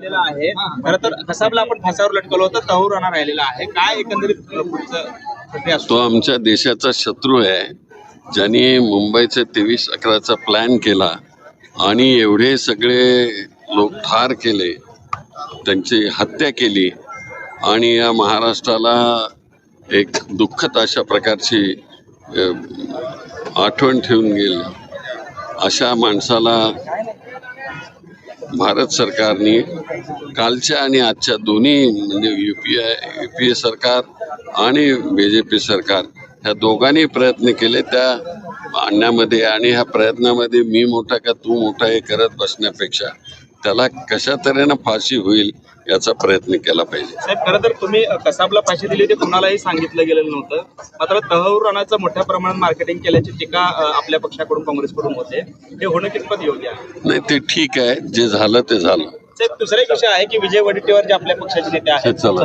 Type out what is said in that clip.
राहिलेला आहे. खर तर कसाबला आपण फासावर लटकवलं होतं तहूर राणा राहिलेला आहे. काय एकंदरीत पुढचं तो आमच्या देशाचा शत्रू आहे. ज्यांनी मुंबईचे तेवीस अकराचा प्लॅन केला आणि एवढे सगळे लोक ठार केले त्यांची हत्या केली आणि या महाराष्ट्राला एक दुःखद अशा प्रकारची आठवण ठेवून गेली. अशा माणसाला भारत सरकारने कालच्या आणि आजच्या दोन्ही म्हणजे U P I U P A सरकार आणि बी जे पी सरकार ह्या दोघांनी प्रयत्न केले त्या आणण्यामध्ये आणि ह्या प्रयत्नामध्ये मी मोठा का तू मोठा हे करत बसण्यापेक्षा. त्याला कशा तऱ्हेनं फाशी होईल याचा प्रयत्न केला पाहिजे. साहेब खरं तर तुम्ही कसाबला फाशी दिली ते कुणालाही सांगितलं गेलेलं नव्हतं. मात्र तहूर राणाचं मोठ्या प्रमाणात मार्केटिंग केल्याची टीका अ, आपल्या पक्षाकडून काँग्रेसकडून होते. हे होणं कितपत योग्य आहे? नाही ते ठीक आहे. जे झालं ते झालं. साहेब दुसरा एक विषय आहे की विजय वडेट्टीवार जे आपल्या पक्षाचे नेते आहेत. चला.